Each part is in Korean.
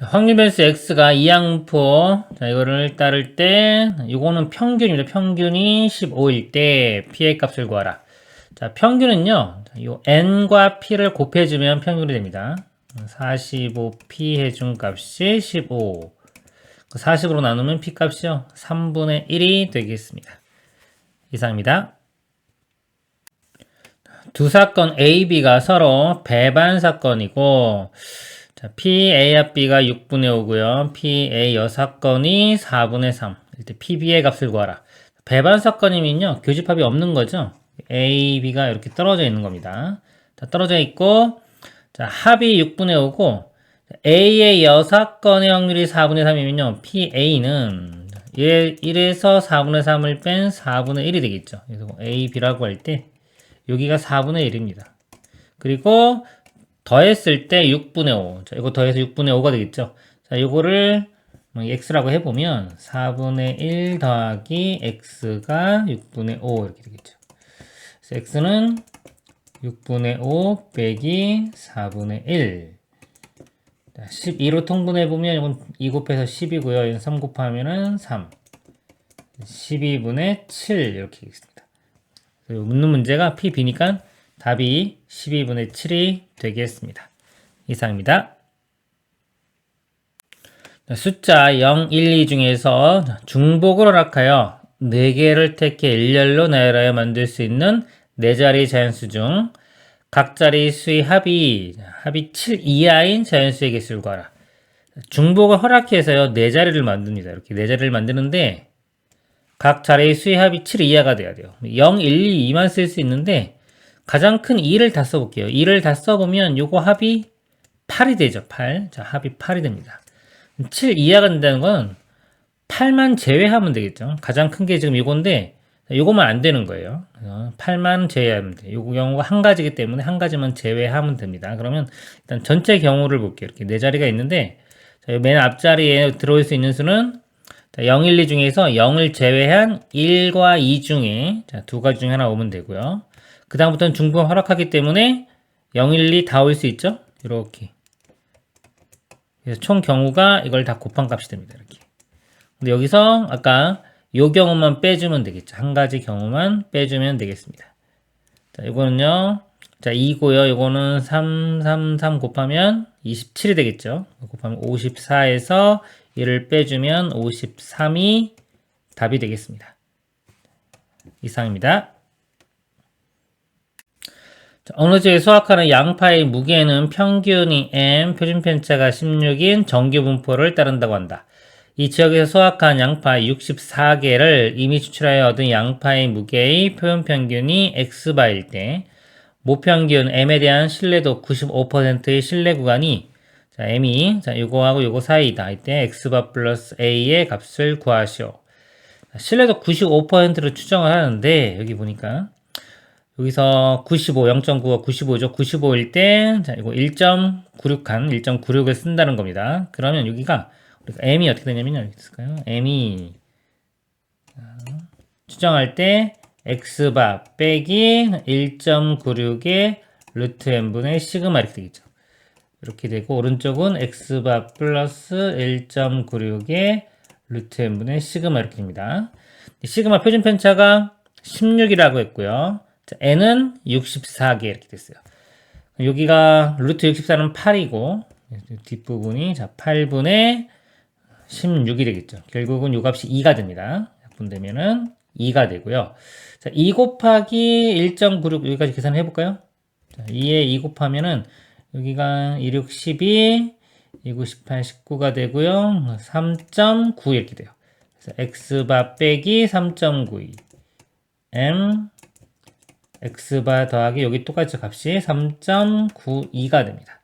확률 변수 x가 이항포 자 이거를 따를 때 이거는 평균입니다. 평균이 15일 때 p의 값을 구하라. 자 평균은요. 이 n과 p를 곱해주면 평균이 됩니다. 45p 해준 값이 15 40으로 나누면 p 값이요. 3분의 1이 되겠습니다. 이상입니다. 두 사건 A, B가 서로 배반 사건이고 자, P, A 합 B가 6분의 5고요. P, A 여사건이 4분의 3. 일단 P, B의 값을 구하라. 배반 사건이면요. 교집합이 없는 거죠. A, B가 이렇게 떨어져 있는 겁니다. 자, 떨어져 있고 자, 합이 6분의 5고 A의 여사건의 확률이 4분의 3이면요. P, A는 1에서 4분의 3을 뺀 4분의 1이 되겠죠. 그래서 A, B라고 할 때 여기가 4분의 1입니다. 그리고 더했을 때 6분의 5. 자, 이거 더해서 6분의 5가 되겠죠. 자, 이거를 뭐 x라고 해보면 4분의 1 더하기 x가 6분의 5 이렇게 되겠죠. x는 6분의 5 빼기 4분의 1. 자, 12로 통분해보면 이건 2 곱해서 10이고요. 이건 3 곱하면은 3. 12분의 7 이렇게. 그리고 묻는 문제가 p, b니까 답이 12분의 7이 되겠습니다. 이상입니다. 숫자 0, 1, 2 중에서 중복을 허락하여 4개를 택해 일렬로 나열하여 만들 수 있는 4자리 자연수 중 각 자리 수의 합이 합이 7 이하인 자연수의 개수를 구하라. 중복을 허락해서요 4자리를 만듭니다. 이렇게 4자리를 만드는데 각 자리의 수의 합이 7 이하가 돼야 돼요. 0, 1, 2, 2만 쓸 수 있는데 가장 큰 2를 다 써볼게요. 2를 다 써보면 요거 합이 8이 되죠. 8. 자, 합이 8이 됩니다. 7 이하가 된다는 건 8만 제외하면 되겠죠. 가장 큰 게 지금 이건데 요거만 안 되는 거예요. 8만 제외하면 돼. 요거 경우가 한 가지기 때문에 한 가지만 제외하면 됩니다. 그러면 일단 전체 경우를 볼게요. 이렇게 네 자리가 있는데 맨 앞자리에 들어올 수 있는 수는 0, 1, 2 중에서 0을 제외한 1과 2 중에 두 가지 중에 하나 오면 되고요. 그 다음부터는 중복을 허락하기 때문에 0, 1, 2 다 올 수 있죠? 이렇게. 그래서 총 경우가 이걸 다 곱한 값이 됩니다. 이렇게. 근데 여기서 아까 요 경우만 빼주면 되겠죠. 한 가지 경우만 빼주면 되겠습니다. 자, 이거는요. 자, 2고요. 이거는 3, 3, 3 곱하면 27이 되겠죠. 곱하면 54에서 1을 빼주면 53이 답이 되겠습니다. 이상입니다. 어느 지에 수학하는 양파의 무게는 평균이 m, 표준 편차가 16인 정규 분포를 따른다고 한다. 이 지역에서 수확한 양파 64개를 이미 추출하여 얻은 양파의 무게의 표현 평균이 x바일 때 모평균 m에 대한 신뢰도 95%의 신뢰 구간이 자, m이 자, 요거하고 요거 사이다. 이때 x바 플러스 a의 값을 구하시오. 신뢰도 95%를 추정을 하는데 여기 보니까 여기서 95, 0.9가 95죠. 95일 때, 자, 이거 1.96한 1.96을 쓴다는 겁니다. 그러면 여기가, 우리가 m이 어떻게 되냐면요. 이렇게 쓸까요? m이, 추정할 때, x바 빼기 1.96의 루트 n분의 시그마 이렇게 되겠죠. 이렇게 되고, 오른쪽은 x바 플러스 1.96의 루트 n분의 시그마 이렇게 됩니다. 시그마 표준 편차가 16이라고 했고요. 자, n은 64개 이렇게 됐어요. 여기가 루트 64는 8이고 뒷부분이 자 8분의 16이 되겠죠. 결국은 요 값이 2가 됩니다. 분되면은 2가 되고요. 자, 2 곱하기 1.96 여기까지 계산해 볼까요? 자, 2에 2 곱하면은 여기가 2, 6, 12, 2, 9, 18, 19가 되고요. 3.9 이렇게 돼요. 그래서 x바 빼기 3.92 m x바 더하기 여기 똑같이 값이 3.92가 됩니다.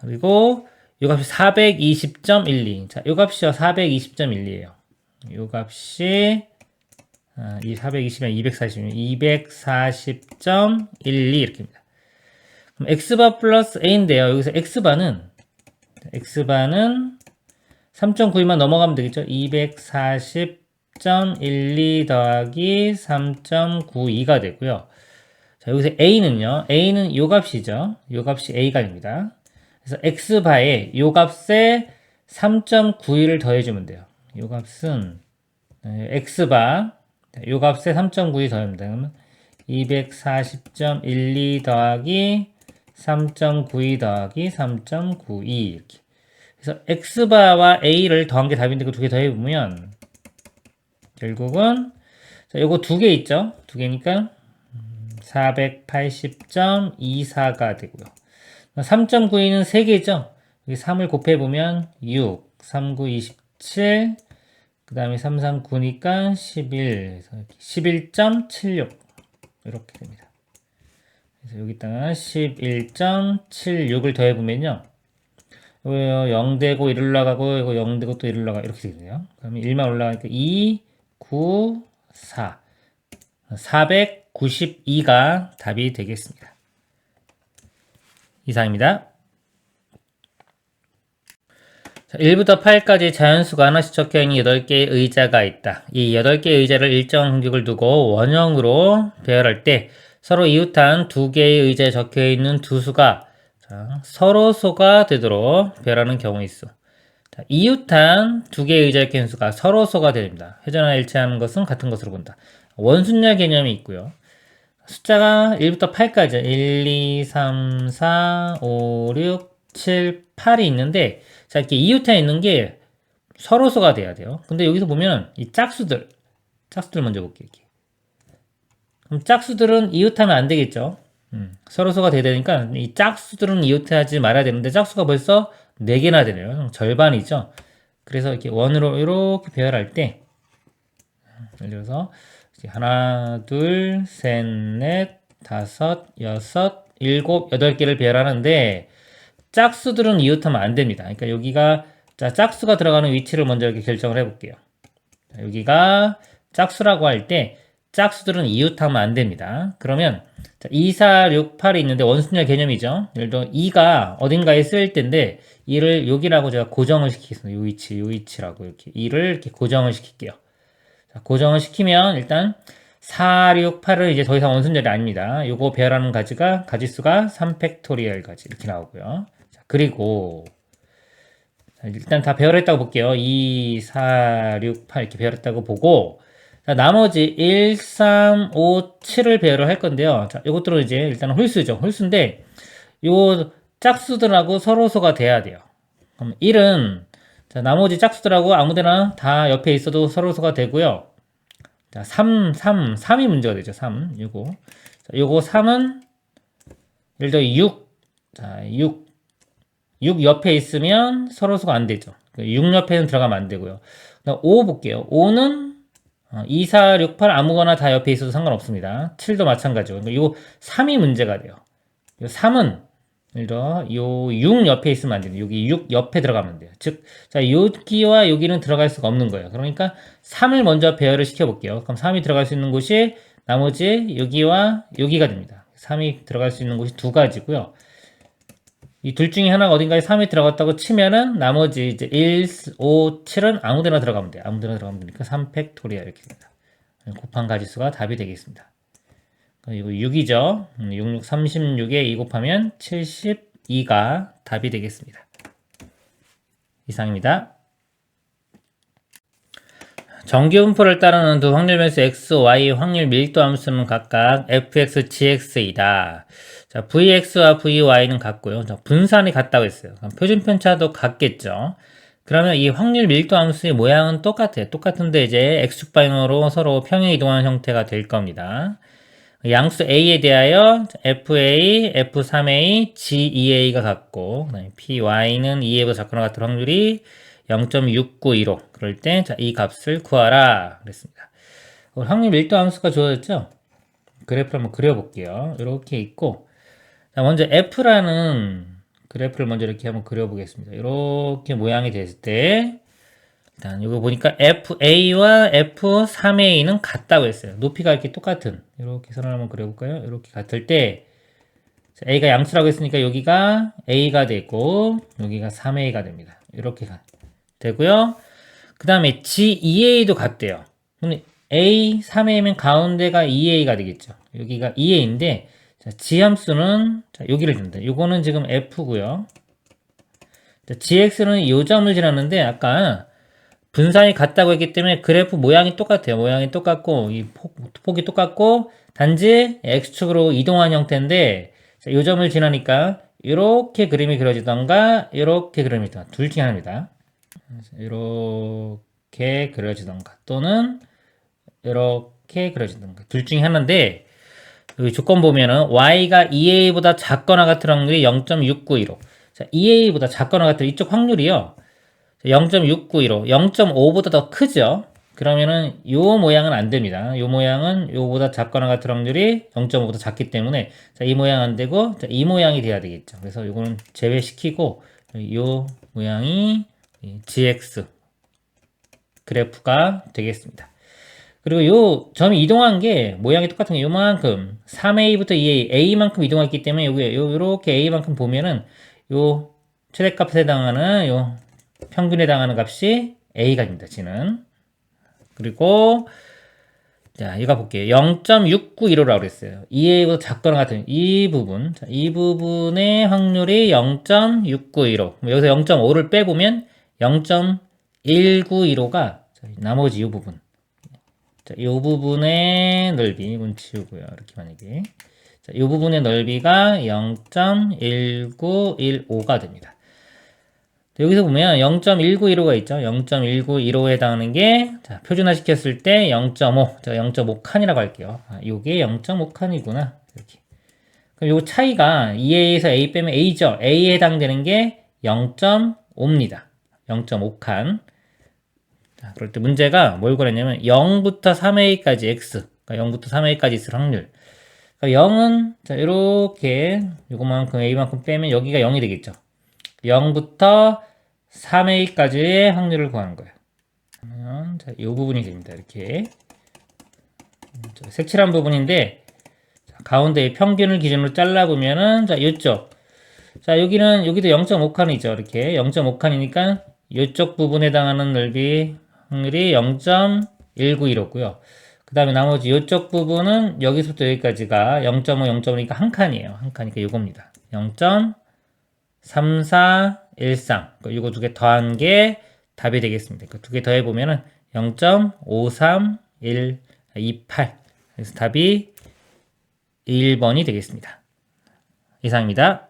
그리고 이 값이 420.12. 자, 이 값이요. 420.12예요. 이 값이 아, 이 420이면 240이면 240.12 이렇게입니다. 그럼 x바 플러스 a인데요. 여기서 x바는 x바는 3.92만 넘어가면 되겠죠. 240 3.12 더하기 3.92가 되고요. 자, 여기서 A는요. A는 요 값이죠. 요 값이 A가 됩니다. 그래서 x바에 요 값에 3.91을 더해주면 돼요. 요 값은 네, x바 요 값에 3.92 더합니다. 그러면 240.12 더하기 3.92 더하기 3.92 이렇게. 그래서 x바와 a를 더한 게 답인데 그 두 개 더해보면 결국은 자, 요거 두 개 있죠? 두 개니까 480.24가 되고요. 3.92는 3개죠? 여기 3을 곱해보면 6, 3, 9, 27, 그 다음에 3, 3, 9니까 11, 11.76 이렇게 됩니다. 그래서 여기다가 11.76을 더해보면요. 이거 0 되고 1 올라가고 이거 0 되고 또 1 올라가 이렇게 되네요. 그러면 1만 올라가니까 2, 9, 4 492가 답이 되겠습니다. 이상입니다. 자, 1부터 8까지 자연수가 하나씩 적혀있는 8개의 의자가 있다. 이 8개의 의자를 일정 간격을 두고 원형으로 배열할 때 서로 이웃한 2개의 의자에 적혀있는 두 수가 자, 서로 소가 되도록 배열하는 경우 있어. 자, 이웃한 두 개의 의자의 개수가 서로소가 됩니다. 회전하나 일치하는 것은 같은 것으로 본다. 원순열 개념이 있고요. 숫자가 1부터 8까지 1, 2, 3, 4, 5, 6, 7, 8이 있는데 자 이렇게 이웃에 있는 게 서로소가 돼야 돼요. 근데 여기서 보면 이 짝수들 짝수들 먼저 볼게요. 그럼 짝수들은 이웃하면 안 되겠죠. 음, 서로소가 돼야 되니까 이 짝수들은 이웃하지 말아야 되는데 짝수가 벌써 4개나 되네요. 절반이죠. 그래서 이렇게 원으로 이렇게 배열할 때 예를 들어서 하나, 둘, 셋, 넷, 다섯, 여섯, 일곱, 여덟 개를 배열하는데 짝수들은 이웃하면 안 됩니다. 그러니까 여기가 자 짝수가 들어가는 위치를 먼저 이렇게 결정을 해볼게요. 자, 여기가 짝수라고 할 때 짝수들은 이웃하면 안 됩니다. 그러면 자, 2, 4, 6, 8이 있는데 원순열 개념이죠. 예를 들어 2가 어딘가에 쓰일 텐데 2를 여기라고 제가 고정을 시키겠습니다. 요 위치, 요 위치라고 이렇게 2를 이렇게 고정을 시킬게요. 자, 고정을 시키면 일단 4, 6, 8은 이제 더 이상 원순열이 아닙니다. 요거 배열하는 가지가 가지수가 3팩토리얼 가지 이렇게 나오고요. 자, 그리고 자, 일단 다 배열했다고 볼게요. 2, 4, 6, 8 이렇게 배열했다고 보고 자, 나머지 1, 3, 5, 7을 배열을 할 건데요. 자, 이것들은 이제 일단 홀수죠. 홀수인데 요 짝수들하고 서로소가 돼야 돼요. 그럼 1은 자, 나머지 짝수들하고 아무 데나 다 옆에 있어도 서로소가 되고요. 자, 3, 3, 3이 문제가 되죠. 3, 요거. 자, 요거 3은 예를 들어 6, 자, 6, 6 옆에 있으면 서로소가 안 되죠. 6 옆에는 들어가면 안 되고요. 5 볼게요. 5는 2, 4, 6, 8 아무거나 다 옆에 있어도 상관없습니다. 7도 마찬가지고. 그러니까 이거 3이 문제가 돼요. 3은 예를 들어 요6 옆에 있으면 안 돼요. 여기 6 옆에 들어가면 돼요. 즉, 자 여기와 여기는 들어갈 수가 없는 거예요. 그러니까 3을 먼저 배열을 시켜볼게요. 그럼 3이 들어갈 수 있는 곳이 나머지 여기와 여기가 됩니다. 3이 들어갈 수 있는 곳이 두 가지고요. 이 둘 중에 하나가 어딘가에 3이 들어갔다고 치면은 나머지 이제 1, 5, 7은 아무 데나 들어가면 돼요. 아무 데나 들어가면 되니까 3 팩토리아 이렇게 됩니다. 곱한 가지수가 답이 되겠습니다. 이거 6이죠. 6, 6, 36에 2 곱하면 72가 답이 되겠습니다. 이상입니다. 정기분포를 따르는 두 확률 변수 x, y 확률 밀도 함수는 각각 fx, gx이다. 자, vx와 vy는 같고요. 자, 분산이 같다고 했어요. 표준 편차도 같겠죠. 그러면 이 확률 밀도 함수의 모양은 똑같아요. 똑같은데 이제 x축방향으로 서로 평행 이동하는 형태가 될 겁니다. 양수 a에 대하여 fa, f3a, g2a가 같고 py는 2a보다 작거나 같은 확률이 0.6925 그럴 때 이 값을 구하라 그랬습니다. 확률 밀도 함수가 주어졌죠? 그래프를 한번 그려볼게요. 이렇게 있고 자, 먼저 f라는 그래프를 먼저 이렇게 한번 그려보겠습니다. 이렇게 모양이 됐을 때 일단 이거 보니까 FA와 F3A는 같다고 했어요. 높이가 이렇게 똑같은 이렇게 선을 한번 그려볼까요? 이렇게 같을 때 A가 양수라고 했으니까 여기가 A가 되고 여기가 3A가 됩니다. 이렇게 되고요. 그 다음에 G2A도 같대요. A, 3A면 가운데가 2A가 되겠죠. 여기가 2A인데 자, G 함수는 자, 여기를 줍니다. 이거는 지금 F고요. 자, gx는 요점을 지났는데 아까 분산이 같다고 했기 때문에 그래프 모양이 똑같아요. 모양이 똑같고 이 폭, 폭이 똑같고 단지 x축으로 이동한 형태인데 자, 요점을 지나니까 이렇게 그림이 그려지던가 이렇게 그림이 다둘 중에 하나입니다. 이렇게 그려지던가 또는 이렇게 그려지던가. 둘 중에 하나인데 여기 조건 보면은 y가 2a보다 작거나 같은 확률이 0.692로 자, 2a보다 작거나 같은 이쪽 확률이요. 0.692로 0.5보다 더 크죠? 그러면은 요 모양은 안 됩니다. 요 모양은 요보다 작거나 같은 확률이 0.5보다 작기 때문에 자, 이 모양 안 되고 자, 이 모양이 돼야 되겠죠. 그래서 요거는 제외시키고 요 모양이 이 gx 그래프가 되겠습니다 그리고 요 점이 이동한 게 모양이 똑같은 게 요만큼 3a부터 2a, a만큼 이동했기 때문에 여기 요 요렇게 a만큼 보면은 요 최대값에 해당하는 요 평균에 해당하는 값이 a가 됩니다. 지는 그리고 자, 이거 볼게요. 0.691호라고 그랬어요. 2a보다 작거나 같은 이 부분. 자, 이 부분의 확률이 0.691호. 여기서 0.5를 빼보면 0.191호가 나머지 이 부분. 자, 이 부분의 넓이, 이건 지우고요. 이렇게 만약에. 자, 이 부분의 넓이가 0.1915가 됩니다. 여기서 보면 0.1915가 있죠. 0.1915에 해당하는 게, 자, 표준화 시켰을 때 0.5, 자, 0.5 칸이라고 할게요. 아, 요게 0.5 칸이구나. 이렇게. 그럼 요 차이가 2a에서 a 빼면 a죠. a에 해당되는 게 0.5입니다. 0.5칸. 자, 그럴 때 문제가 뭘 그랬냐면 0부터 3a까지 x, 그러니까 0부터 3a까지 있을 확률. 그러니까 0은 자, 이렇게 요거만큼 a만큼 빼면 여기가 0이 되겠죠. 0부터 3a까지의 확률을 구하는 거예요. 그러면 자, 이 부분이 됩니다. 이렇게 자, 색칠한 부분인데 자, 가운데 평균을 기준으로 잘라 보면은 자, 이쪽 자, 여기는 여기도 0.5칸이죠. 이렇게 0.5칸이니까 이쪽 부분에 해당하는 넓이 확률이 0.1915고요. 그 다음에 나머지 이쪽 부분은 여기서부터 여기까지가 0.5, 0.5니까 한 칸이에요. 한 칸이니까 이겁니다. 0.3413. 이거 두 개 더한 게 답이 되겠습니다. 그 두 개 더해보면 은 0.53128. 그래서 답이 1번이 되겠습니다. 이상입니다.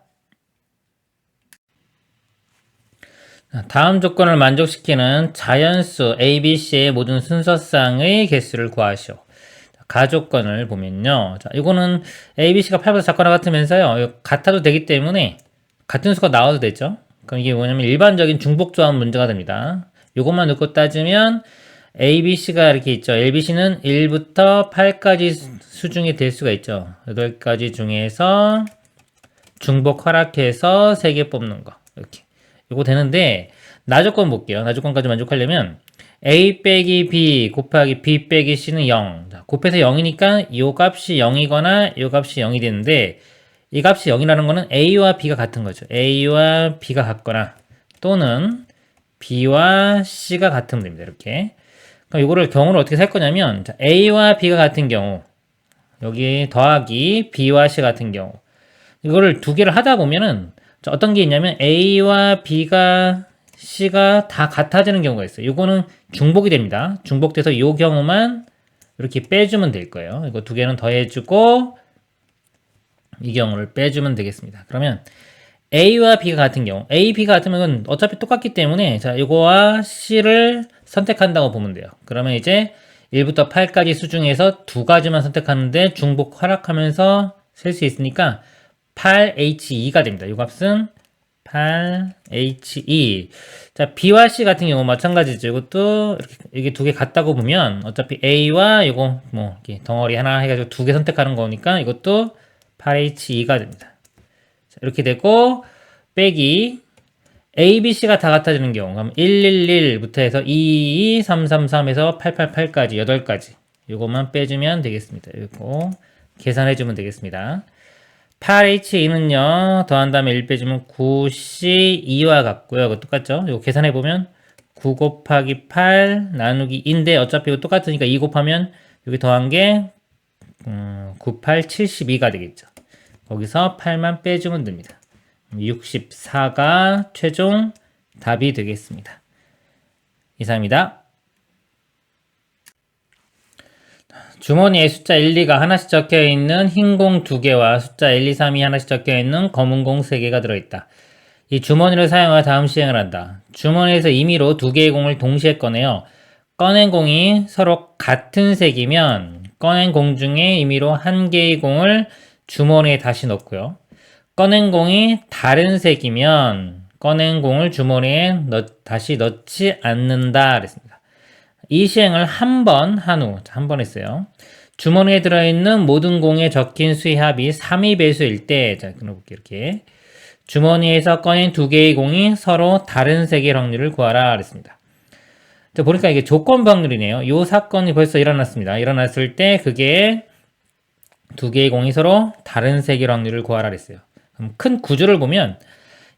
다음 조건을 만족시키는 자연수 ABC의 모든 순서쌍의 개수를 구하시오. 가조건을 보면요. 자, 이거는 ABC가 8보다 작거나 같으면서요. 같아도 되기 때문에 같은 수가 나와도 되죠. 그럼 이게 뭐냐면 일반적인 중복조합 문제가 됩니다. 이것만 놓고 따지면 ABC가 이렇게 있죠. ABC는 1부터 8까지 수중에 될 수가 있죠. 8가지 중에서 중복 허락해서 3개 뽑는 거. 이렇게. 이거 되는데 나조건 볼게요. 나조건까지 만족하려면 a 빼기 b 곱하기 b 빼기 c는 0. 자, 곱해서 0이니까 이 값이 0이거나 이 값이 0이 되는데 이 값이 0이라는 거는 a와 b가 같은 거죠. a와 b가 같거나 또는 b와 c가 같으면 됩니다. 이렇게. 그럼 이거를 경우를 어떻게 살 거냐면 자, a와 b가 같은 경우 여기 더하기 b와 c 같은 경우 이거를 두 개를 하다 보면은 자, 어떤 게 있냐면 A와 B가 C가 다 같아지는 경우가 있어요. 이거는 중복이 됩니다. 중복돼서 이 경우만 이렇게 빼주면 될 거예요. 이거 두 개는 더해주고 이 경우를 빼주면 되겠습니다. 그러면 A와 B가 같은 경우, A, B가 같으면 어차피 똑같기 때문에 자 이거와 C를 선택한다고 보면 돼요. 그러면 이제 1부터 8까지 수 중에서 두 가지만 선택하는데 중복 허락하면서 셀 수 있으니까 8H2가 됩니다. 이 값은 8H2. 자, B와 C 같은 경우 마찬가지죠. 이것도 이게 두 개 같다고 보면 어차피 A와 이거 뭐 이렇게 덩어리 하나 해가지고 두 개 선택하는 거니까 이것도 8H2가 됩니다. 자, 이렇게 되고 빼기 A, B, C가 다 같아지는 경우 그럼 111부터 해서 2, 2, 3, 3, 3에서 888까지 8가지 이것만 빼주면 되겠습니다. 이거 계산해주면 되겠습니다. 8H2는요, 더한 다음에 1 빼주면 9C2와 같고요. 이거 똑같죠? 이거 계산해보면 9 곱하기 8 나누기 2인데 어차피 이거 똑같으니까 2 곱하면 여기 더한 게 음, 9, 8, 72가 되겠죠. 거기서 8만 빼주면 됩니다. 64가 최종 답이 되겠습니다. 이상입니다. 주머니에 숫자 1, 2가 하나씩 적혀 있는 흰 공 2개와 숫자 1, 2, 3이 하나씩 적혀 있는 검은 공 3개가 들어있다. 이 주머니를 사용하여 다음 시행을 한다. 주머니에서 임의로 두 개의 공을 동시에 꺼내요. 꺼낸 공이 서로 같은 색이면 꺼낸 공 중에 임의로 한 개의 공을 주머니에 다시 넣고요. 꺼낸 공이 다른 색이면 꺼낸 공을 주머니에 넣, 다시 넣지 않는다 그랬습니다. 이 시행을 한 번 한 후, 한 번 했어요. 주머니에 들어있는 모든 공에 적힌 수의 합이 3의 배수일 때, 자, 끊어볼게요, 이렇게. 주머니에서 꺼낸 두 개의 공이 서로 다른 색의 확률을 구하라 그랬습니다. 자, 보니까 이게 조건 확률이네요. 이 사건이 벌써 일어났습니다. 일어났을 때 그게 두 개의 공이 서로 다른 색의 확률을 구하라 그랬어요. 그럼 큰 구조를 보면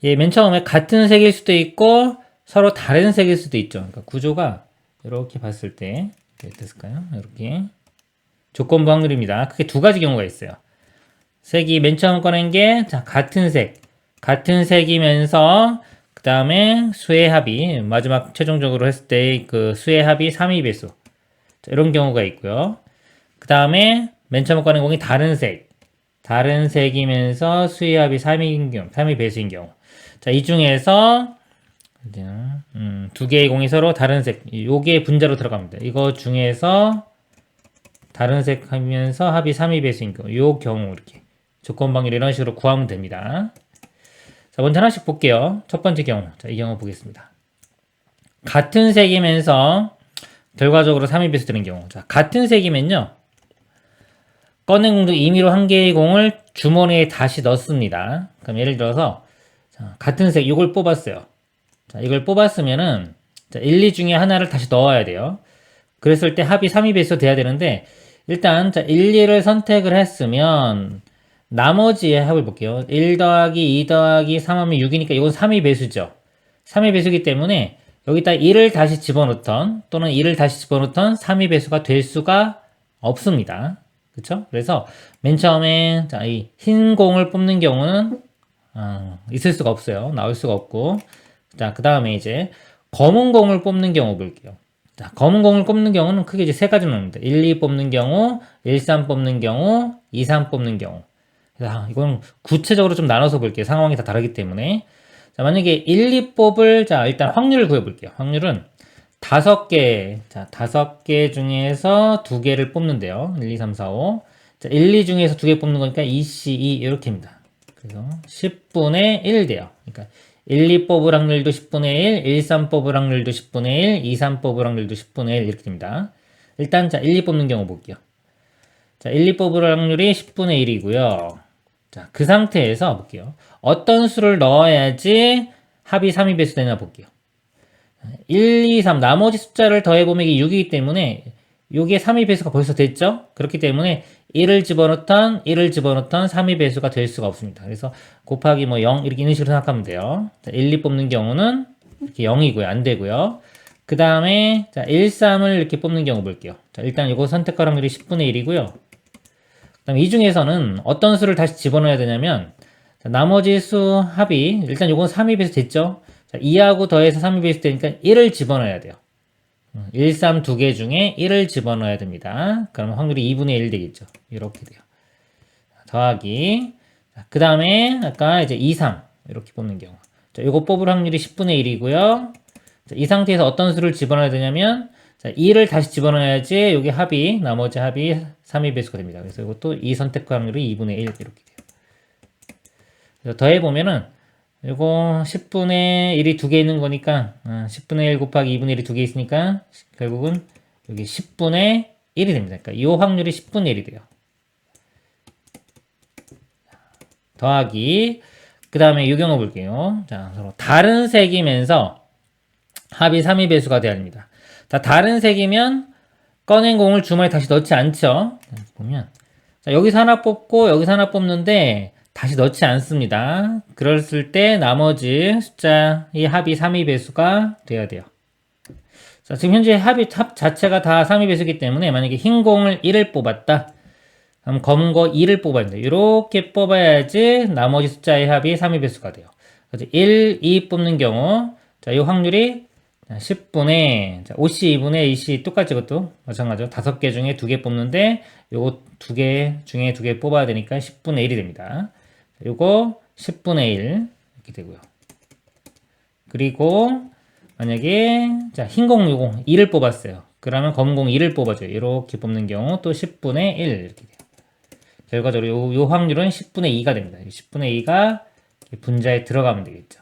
예, 맨 처음에 같은 색일 수도 있고 서로 다른 색일 수도 있죠. 그러니까 구조가 이렇게 봤을 때 어땠을까요? 이렇게 조건부 확률입니다. 크게 두 가지 경우가 있어요. 색이 맨 처음 꺼낸 게 자, 같은 색, 같은 색이면서 그 다음에 수의 합이 마지막 최종적으로 했을 때 그 수의 합이 3의 배수 자, 이런 경우가 있고요. 그 다음에 맨 처음 꺼낸 공이 다른 색, 다른 색이면서 수의 합이 3의 경우, 3의 배수인 경우. 자, 이 중에서 음, 두 개의 공이 서로 다른 색, 요게 분자로 들어갑니다. 이거 중에서 다른 색 하면서 합이 3의 배수인 경우, 요 경우 이렇게 조건 방률 이런 식으로 구하면 됩니다. 자, 먼저 하나씩 볼게요. 첫 번째 경우. 자, 이 경우 보겠습니다. 같은 색이면서 결과적으로 3의 배수 되는 경우. 자, 같은 색이면요. 꺼낸 공도 임의로 한 개의 공을 주머니에 다시 넣습니다. 그럼 예를 들어서 자, 같은 색 이걸 뽑았어요. 자, 이걸 뽑았으면은 자, 1, 2 중에 하나를 다시 넣어야 돼요. 그랬을 때 합이 3의 배수 돼야 되는데 일단 자, 1, 2를 선택을 했으면 나머지의 합을 볼게요. 1 더하기 2 더하기 3 하면 6이니까 이건 3의 배수죠. 3의 배수기 때문에 여기다 1을 다시 집어넣던 또는 2를 다시 집어넣던 3의 배수가 될 수가 없습니다. 그렇죠? 그래서 맨 처음에 자, 이 흰 공을 뽑는 경우는 어, 있을 수가 없어요. 나올 수가 없고 자, 그 다음에 이제 검은 공을 뽑는 경우 볼게요. 자, 검은 공을 뽑는 경우는 크게 이제 세 가지 나옵니다. 1, 2 뽑는 경우, 1, 3 뽑는 경우, 2, 3 뽑는 경우. 자, 이건 구체적으로 좀 나눠서 볼게요. 상황이 다 다르기 때문에. 자, 만약에 1, 2 뽑을, 자, 일단 확률을 구해볼게요. 확률은 다섯 개, 자, 다섯 개 중에서 두 개를 뽑는데요. 1, 2, 3, 4, 5. 자, 1, 2 중에서 두 개 뽑는 거니까 2, C, 2, 이렇게입니다. 그래서 10분의 1 돼요. 그러니까 1, 2 뽑을 확률도 10분의 1, 1, 3 뽑을 확률도 10분의 1, 2, 3 뽑을 확률도 10분의 1 이렇게 됩니다. 일단 자, 1, 2 뽑는 경우 볼게요. 자, 1, 2 뽑을 확률이 10분의 1이고요. 자, 그 상태에서 볼게요. 어떤 수를 넣어야지 합이 3이 배수되나 볼게요. 1, 2, 3 나머지 숫자를 더해보면 이게 6이기 때문에 요게 3의 배수가 벌써 됐죠? 그렇기 때문에 1을 집어넣던 1을 집어넣던 3의 배수가 될 수가 없습니다. 그래서 곱하기 뭐 0 이렇게 이런 식으로 생각하면 돼요. 자, 1, 2 뽑는 경우는 이렇게 0이고요. 안 되고요. 그 다음에 자, 1, 3을 이렇게 뽑는 경우 볼게요. 자, 일단 이거 선택 가확률이 10분의 1이고요. 그 다음에 이 중에서는 어떤 수를 다시 집어넣어야 되냐면 자, 나머지 수 합이 일단 이건 3의 배수 됐죠? 자, 2하고 더해서 3의 배수 되니까 1을 집어넣어야 돼요. 1, 3 두 개 중에 1을 집어넣어야 됩니다. 그러면 확률이 2분의 1 되겠죠. 이렇게 돼요. 더하기. 그 다음에 아까 이제 2, 3 이렇게 뽑는 경우. 자, 이거 뽑을 확률이 10분의 1이고요. 자, 이 상태에서 어떤 수를 집어넣어야 되냐면 자, 2를 다시 집어넣어야지 여기 합이 나머지 합이 3의 배수가 됩니다. 그래서 이것도 이 선택 확률이 2분의 1 이렇게 돼요. 그래서 더해 보면은 이거 10분의 1이 두 개 있는 거니까 10분의 어, 1 곱하기 2분의 1이 두 개 있으니까 결국은 여기 10분의 1이 됩니다. 그러니까 이 확률이 10분의 1이 돼요. 더하기 그 다음에 이 경우 볼게요. 자, 서로 다른 색이면서 합이 3의 배수가 돼야 합니다. 자, 다른 색이면 꺼낸 공을 주머니에 다시 넣지 않죠. 보면 자, 여기서 하나 뽑고 여기서 하나 뽑는데 다시 넣지 않습니다. 그랬을 때 나머지 숫자의 합이 3의 배수가 돼야 돼요. 자, 지금 현재 합이 합 자체가 다 3의 배수이기 때문에 만약에 흰 공을 1을 뽑았다. 그럼 검은 거 2를 뽑아야 돼요. 이렇게 뽑아야지 나머지 숫자의 합이 3의 배수가 돼요. 그래서 1, 2 뽑는 경우 자, 이 확률이 10분의 5C, 2분의 2C 똑같이 이것도 마찬가지로 다섯 개 중에 두개 뽑는데 요거 두개 중에 두개 뽑아야 되니까 10분의 1이 됩니다. 요거 10분의 1 이렇게 되고요. 그리고 만약에 자, 흰공 요공 2를 뽑았어요. 그러면 검공 2를 뽑아줘요. 이렇게 뽑는 경우 또 10분의 1 이렇게 돼요. 결과적으로 요, 요 확률은 10분의 2가 됩니다. 10분의 2가 분자에 들어가면 되겠죠.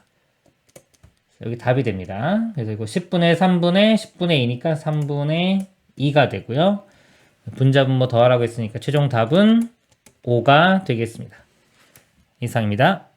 여기 답이 됩니다. 그래서 이거 10분의 3분의 10분의 2니까 3분의 2가 되고요. 분자분모 더하라고 했으니까 최종 답은 5가 되겠습니다. 이상입니다.